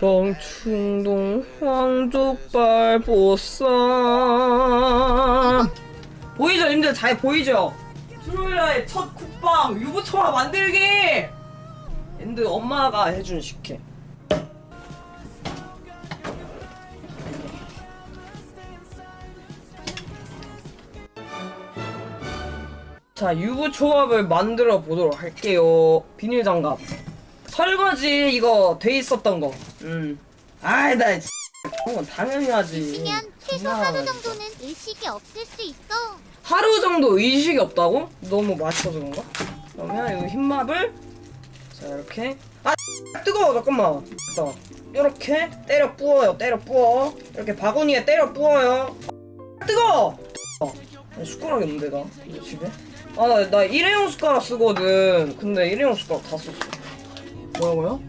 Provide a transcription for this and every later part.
정충동 황족발 보쌈. 보이죠? 님들 잘 보이죠? 수요일날 첫 국방 유부초밥 만들기! 엔드 엄마가 해준 식혜. 자 유부초밥을 만들어 보도록 할게요. 비닐 장갑 설거지 이거 돼 있었던 거. 음. 아이 나 그건 당연히 하지. 있으면 최소 하루 정도는 의식이 없을 수 있어. 하루 정도 의식이 없다고? 너무 맛있어서 그런가? 그러면 이 흰밥을 자 이렇게 아 뜨거워 잠깐만. 자, 이렇게 때려 부어요. 때려 부어. 이렇게 바구니에 때려 부어요. 뜨거워. 어, 숟가락이 없는데 나 이거 집에? 아나 나 일회용 숟가락 쓰거든. 근데 일회용 숟가락 다 썼어. 뭐라고요?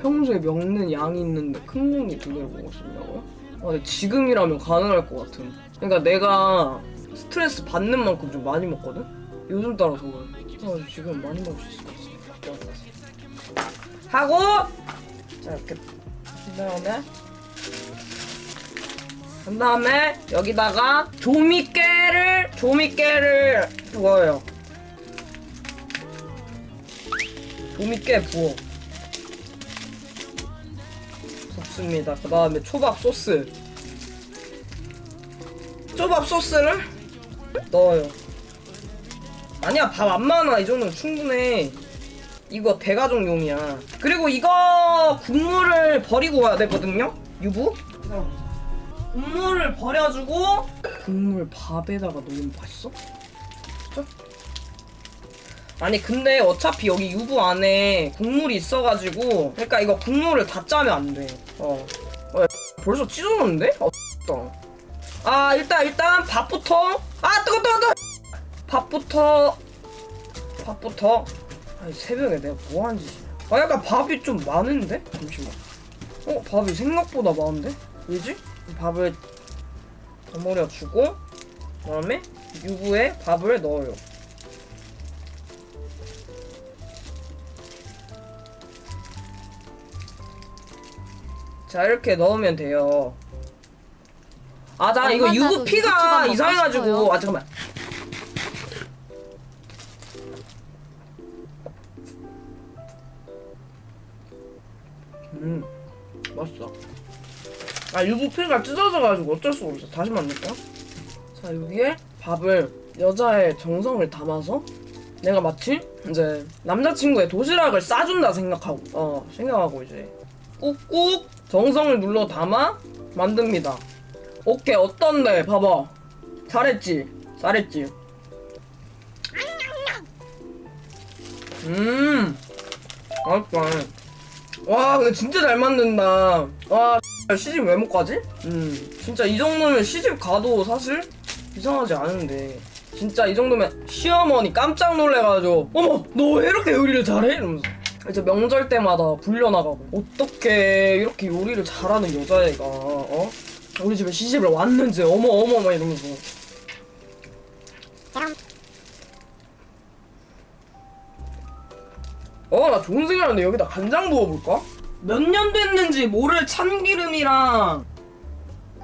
평소에 먹는 양이 있는데 큰 공기 두 개를 먹을 수 있냐고요? 아, 근데 지금이라면 가능할 것 같은. 그러니까 내가 스트레스 받는 만큼 좀 많이 먹거든? 요즘 따라서 그래. 아, 지금 많이 먹을 수 있을 것 같아. 하고! 자, 이렇게. 그 다음에. 그 다음에 여기다가 조미깨를, 조미깨를 부어요. 조미깨 부어. 붓습니다. 그 다음에 초밥 소스. 초밥 소스를 넣어요. 아니야, 밥 안 많아. 이 정도면 충분해. 이거 대가족용이야. 그리고 이거 국물을 버리고 와야 되거든요? 유부? 국물을 버려주고 국물 밥에다가 넣으면 맛있어? 아니 근데 어차피 여기 유부 안에 국물이 있어가지고 그러니까 이거 국물을 다 짜면 안 돼. 어. 어 야, 벌써 찢어졌는데? 어. 아 일단 일단 밥부터 아 뜨거 뜨거 뜨거 밥부터 밥부터 아니 새벽에 내가 뭐 하는 짓이야 아 약간 밥이 좀 많은데? 잠시만 어 밥이 생각보다 많은데? 왜지? 밥을 버무려 주고 그 다음에 유부에 밥을 넣어요 자 이렇게 넣으면 돼요. 아 나 이거 엄마도 유부 피가 유부초밥 먹고 이상해가지고. 아 잠깐만. 음 맛있어. 아 유부 피가 찢어져가지고 어쩔 수가 없어. 다시 만들까? 자 여기에 밥을 여자의 정성을 담아서 내가 마치 이제 남자친구의 도시락을 싸준다 생각하고 어 생각하고 이제 꾹꾹 정성을 눌러 담아 만듭니다. 오케이 어떤데? 봐봐. 잘했지? 잘했지? 음. 맛있다 와 근데 진짜 잘 만든다. 와 시집 왜 못 가지? 음. 진짜 이 정도면 시집 가도 사실 이상하지 않은데. 진짜 이 정도면 시어머니 깜짝 놀래가지고 어머 너 왜 이렇게 요리를 잘해? 이러면서 이제 명절 때마다 불려나가고 어떻게 이렇게 요리를 잘하는 여자애가 어? 우리 집에 시집을 왔는지 어머 어머 막 이러면서 어 나 좋은 생각인데 여기다 간장 부어볼까? 몇 년 됐는지 모를 참기름이랑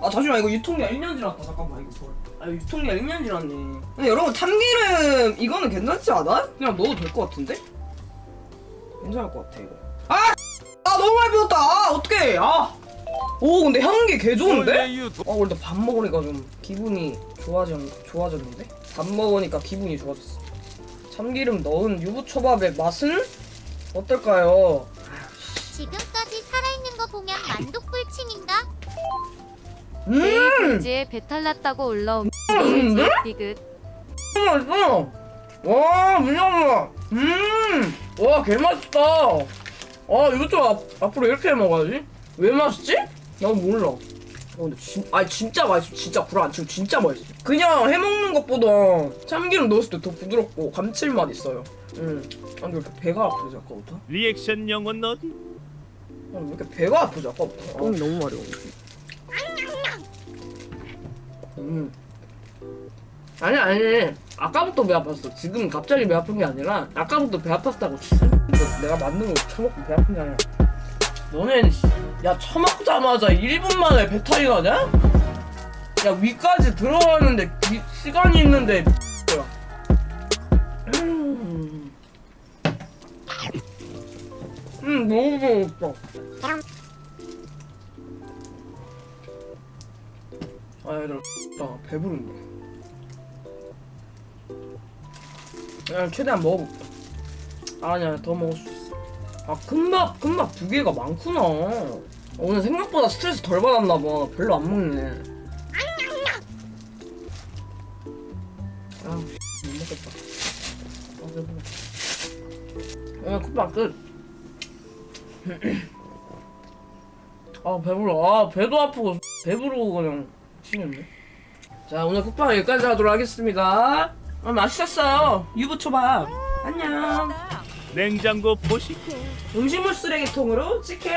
아 잠시만 이거 유통기한 1년 지났다 잠깐만 이거 뭘. 아 유통기한 1년 지났네 근데 여러분 참기름 이거는 괜찮지 않아? 그냥 넣어도 될 것 같은데? 괜찮을 것 같아 이거 아! 아 너무 많이 부었다 아 어떡해 아! 오 근데 향기 개 좋은데? 아 원래 밥 먹으니까 좀 기분이 좋아졌, 좋아졌는데? 밥 먹으니까 기분이 좋아졌어 참기름 넣은 유부초밥의 맛은 어떨까요? 지금까지 살아있는 거 보면 만독불침인가? 음! 지에 배탈 났다고 올라온 음! 디귿 맛있어! 와, 미쳤어! 음! 와, 개 맛있다! 아, 이거 좀 앞, 앞으로 이렇게 해 먹어야지? 왜 맛있지? 난 몰라. 어, 근데 진, 아 진짜 맛있어. 진짜 불안 치고 진짜 맛있어. 그냥 해 먹는 것보다 참기름 넣었을 때 더 부드럽고 감칠맛 있어요. 음. 아, 근데 왜 이렇게 배가 아프지 아까부터? 리액션 영은 어디? 아, 왜 이렇게 배가 아프지 아까부터? 똥이 너무 마려워. 음. 아니 아니. 아까부터 배 아팠어. 지금 갑자기 배 아픈 게 아니라 아까부터 배 아팠다고. 치 이거 내가 만든 거 처먹고 배 아픈 게 아니라 너넨 씨, 야 처먹자마자 1분 만에 배탈이 나냐? 야? 위까지 들어가는데 기- 시간이 있는데 음, 음 너무 배고파. 아 얘들아 나 배부른데 그냥 최대한 먹어볼게. 아니야 더 먹을 수 있어. 아 큰밥 큰밥 두 개가 많구나. 오늘 생각보다 스트레스 덜 받았나봐. 별로 안 먹네. 아 못 먹겠다. 아 배불러 오늘 쿠팡 끝. 아 배불러. 아 배도 아프고 배부르고 그냥 미치겠네. 자 오늘 쿠팡 여기까지 하도록 하겠습니다 아 맛있었어요. 유부초밥. 안녕. 냉장고 보시고 음식물 쓰레기통으로 치킨